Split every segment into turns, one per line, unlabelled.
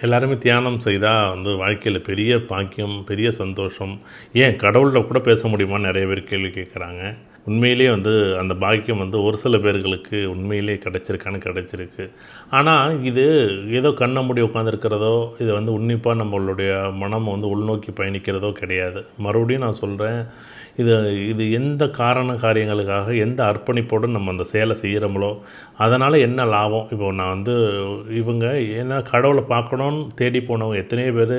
எல்லாருமே தியானம் செய்தால் வந்து வாழ்க்கையில் பெரிய பாக்கியம் பெரிய சந்தோஷம். ஏன் கடவுள்கிட்ட கூட பேச முடியுமான்னு நிறைய பேர் கேள்வி கேட்குறாங்க உண்மையிலேயே வந்து அந்த பாக்கியம் வந்து ஒரு சில பேர்களுக்கு உண்மையிலே கிடச்சிருக்கான்னு கிடச்சிருக்கு. ஆனால் இது ஏதோ கண்ணை மூடி உட்காந்துருக்கிறதோ இது வந்து உன்னிப்பாக நம்மளுடைய மனம் வந்து உள்நோக்கி பயணிக்கிறதோ கிடையாது. மறுபடியும் நான் சொல்கிறேன் இது இது எந்த காரண காரியங்களுக்காக எந்த அர்ப்பணிப்போடு நம்ம அந்த செயலை செய்கிறோமோ அதனால் என்ன லாபம்? இப்போ நான் வந்து இவங்க ஏன்னா கடவுளை பார்க்கணுன்னு தேடி போனவங்க எத்தனையோ பேர்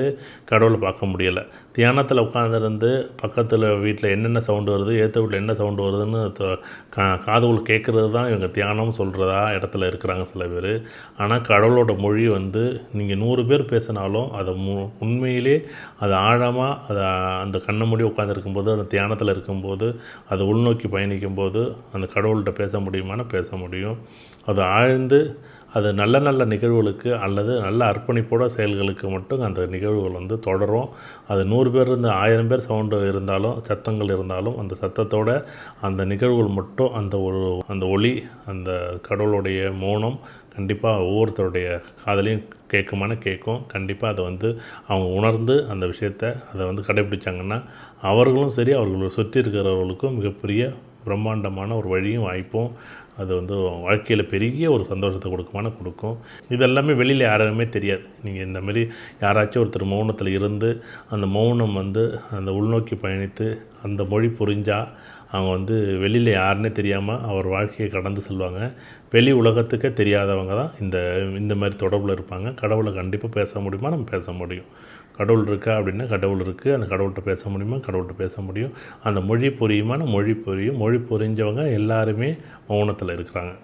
கடவுளை பார்க்க முடியலை. தியானத்தில் உட்காந்துருந்து பக்கத்தில் வீட்டில் என்னென்ன சவுண்டு வருது ஏற்ற வீட்டில் என்ன சவுண்டு வருது த- கா காதுகள் கேட்குறது தான் இவங்க தியானம் சொல்கிறதா இடத்துல இருக்கிறாங்க சில பேர். ஆனால் கடவுளோட மொழி வந்து நீங்கள் நூறு பேர் பேசினாலும் அதை மு உண்மையிலே அது ஆழமாக அதை அந்த கண்ணை மூடி உட்காந்துருக்கும்போது அந்த தியானத்தில் இருக்கும்போது அதை உள்நோக்கி பயணிக்கும்போது அந்த கடவுள்கிட்ட பேச முடியுமானா பேச முடியும். அது ஆழ்ந்து அது நல்ல நல்ல நிகழ்வுகளுக்கு அல்லது நல்ல அர்ப்பணிப்போட செயல்களுக்கு மட்டும் அந்த நிகழ்வுகள் வந்து தொடரும். அது நூறு பேர் இருந்து ஆயிரம் பேர் சவுண்டு இருந்தாலும் சத்தங்கள் இருந்தாலும் அந்த சத்தத்தோட அந்த நிகழ்வுகள் மட்டும் அந்த ஒரு அந்த ஒளி அந்த கடவுளுடைய மௌனம் கண்டிப்பாக ஒவ்வொருத்தருடைய காதலையும் கேட்குமான கேட்கும். கண்டிப்பாக அதை வந்து அவங்க உணர்ந்து அந்த விஷயத்தை அதை வந்து கடைபிடிச்சாங்கன்னா அவர்களும் சரி அவர்களை சுற்றி இருக்கிறவர்களுக்கும் மிகப்பெரிய பிரம்மாண்டமான ஒரு வழியும் வாய்ப்பும் அது வந்து வாழ்க்கையில் பெரிய ஒரு சந்தோஷத்தை கொடுக்குமான கொடுக்கும். இதெல்லாமே வெளியில் யாருமே தெரியாது. நீங்கள் இந்தமாரி யாராச்சும் ஒருத்தர் மௌனத்தில் இருந்து அந்த மௌனம் வந்து அந்த உள்நோக்கி பயணித்து அந்த மொழி புரிஞ்சால் அவங்க வந்து வெளியில் யாருன்னே தெரியாமல் அவர் வாழ்க்கையை கடந்து செல்வாங்க. வெளி உலகத்துக்கே தெரியாதவங்க தான் இந்த இந்த மாதிரி தொடர்பில் இருப்பாங்க. கடவுளை கண்டிப்பாக பேச முடியுமா? நம்ம பேச முடியும். கடவுள் இருக்கா அப்படின்னா கடவுள் இருக்குது அந்த கடவுள்கிட்ட பேச முடியுமா? கடவுள்கிட்ட பேச முடியும். அந்த மொழி புரியுமான மொழி புரியும். மொழி புரிஞ்சவங்க எல்லாருமே மௌனத்தை மௌனத்தில் இருக்கிறாங்க.